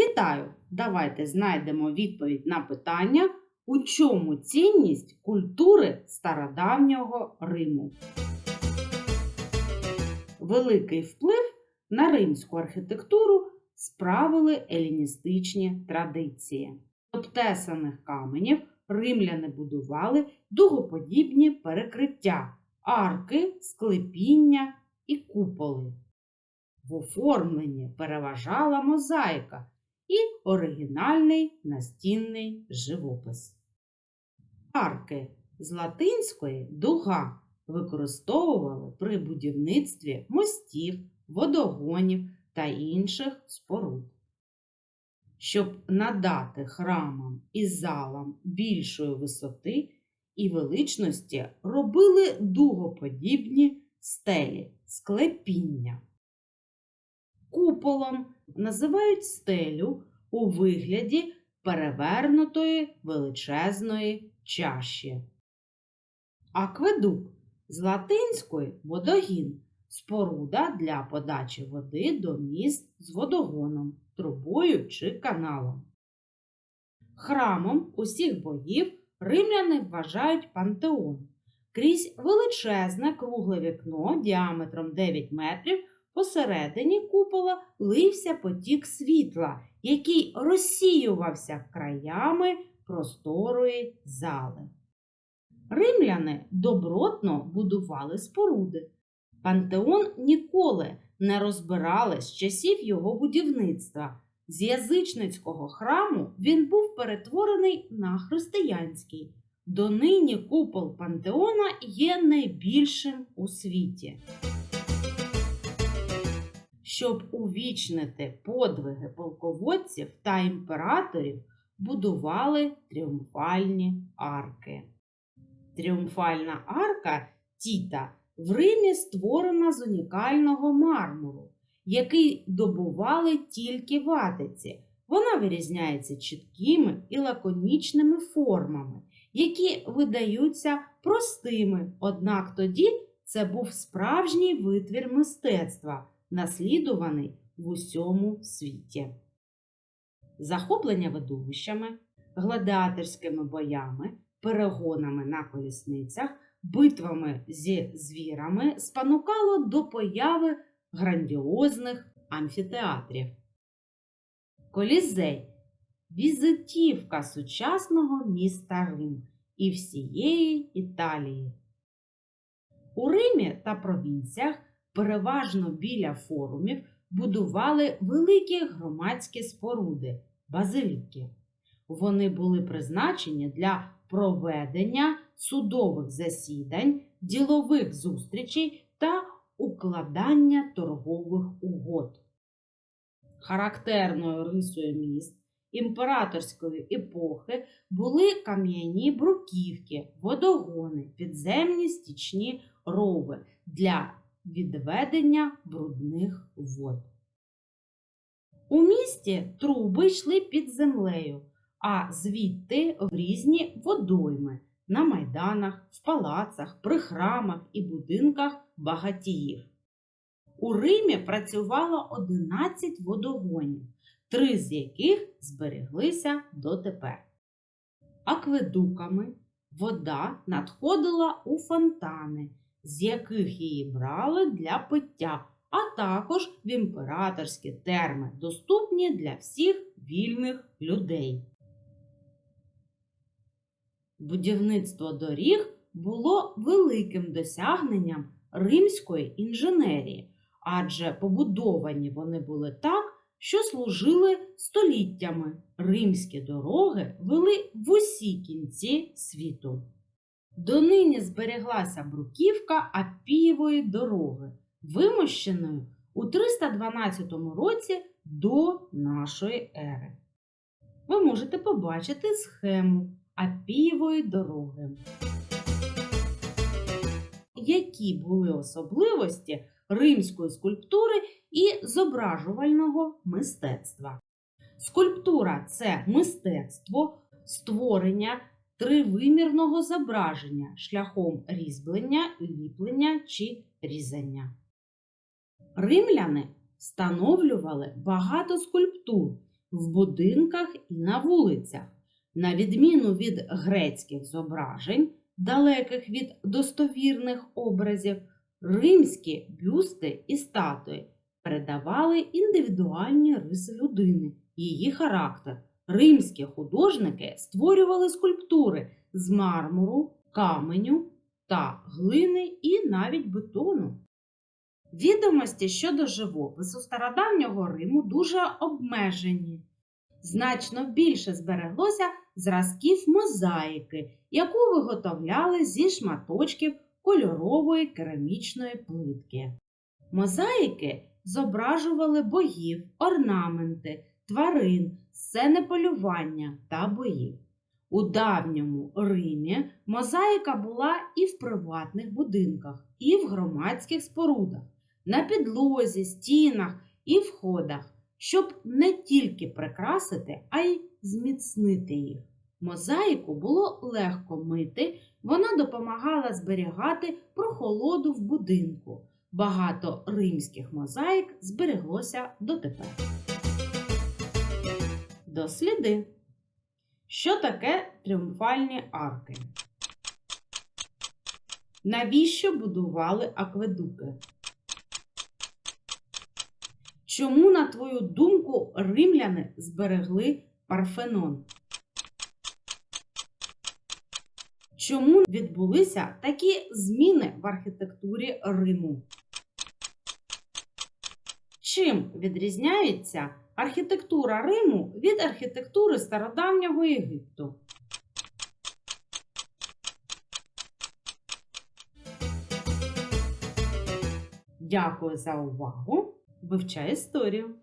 Вітаю! Давайте знайдемо відповідь на питання, у чому цінність культури стародавнього Риму. Великий вплив на римську архітектуру справили еліністичні традиції. Обтесаних каменів римляни будували дугоподібні перекриття, арки, склепіння і куполи. В оформленні переважала мозаїка і оригінальний настінний живопис. Арки з латинської дуга використовували при будівництві мостів, водогонів та інших споруд. Щоб надати храмам і залам більшої висоти і величності, робили дугоподібні стелі склепіння. Куполом називають стелю у вигляді перевернутої величезної чаші. Акведук з латинської водогін споруда для подачі води до міст з водогоном, трубою чи каналом. Храмом усіх богів римляни вважають пантеон. Крізь величезне кругле вікно діаметром 9 метрів посередині купола лився потік світла, який розсіювався краями просторої зали. Римляни добротно будували споруди. Пантеон ніколи не розбирали з часів його будівництва. З язичницького храму він був перетворений на християнський. Донині купол пантеона є найбільшим у світі. Щоб увічнити подвиги полководців та імператорів, будували тріумфальні арки. Тріумфальна арка Тіта в Римі створена з унікального мармуру, який добували тільки в Атиці. Вона вирізняється чіткими і лаконічними формами, які видаються простими, однак тоді це був справжній витвір мистецтва, наслідуваний в усьому світі. Захоплення видовищами, гладіаторськими боями, перегонами на колісницях, битвами зі звірами спонукало до появи грандіозних амфітеатрів. Колізей візитівка сучасного міста Рим і всієї Італії. У Римі та провінціях переважно біля форумів будували великі громадські споруди базиліки. Вони були призначені для проведення судових засідань, ділових зустрічей та укладання торгових угод. Характерною рисою міст імператорської епохи були кам'яні бруківки, водогони, підземні стічні рови для відведення брудних вод. У місті труби йшли під землею, а звідти в різні водойми на майданах, в палацах, при храмах і будинках багатіїв. У Римі працювало 11 водогонів, три з яких збереглися дотепер. Акведуками вода надходила у фонтани, з яких її брали для пиття, а також в імператорські терми, доступні для всіх вільних людей. Будівництво доріг було великим досягненням римської інженерії, адже побудовані вони були так, що служили століттями. Римські дороги вели в усі кінці світу. Донині збереглася бруківка Апієвої дороги, вимощеної у 312 році до нашої ери. Ви можете побачити схему Апієвої дороги. Які були особливості римської скульптури і зображувального мистецтва? Скульптура це мистецтво створення тривимірного зображення шляхом різьблення, ліплення чи різання. Римляни встановлювали багато скульптур, в будинках і на вулицях. На відміну від грецьких зображень, далеких від достовірних образів, римські бюсти і статуї передавали індивідуальні риси людини, її характер. Римські художники створювали скульптури з мармуру, каменю та глини і навіть бетону. Відомості щодо живопису стародавнього Риму дуже обмежені. Значно більше збереглося зразків мозаїки, яку виготовляли зі шматочків кольорової керамічної плитки. Мозаїки зображували богів, орнаменти, тварин, сцени полювання та боїв. У давньому Римі мозаїка була і в приватних будинках, і в громадських спорудах, на підлозі, стінах і входах, щоб не тільки прикрасити, а й зміцнити їх. Мозаїку було легко мити, вона допомагала зберігати прохолоду в будинку. Багато римських мозаїк збереглося дотепер. Досліди. Що таке тріумфальні арки? Навіщо будували акведуки? Чому, на твою думку, римляни зберегли Парфенон? Чому відбулися такі зміни в архітектурі Риму? Чим відрізняється архітектура Риму від архітектури стародавнього Єгипту? Дякую за увагу! Вивчай історію!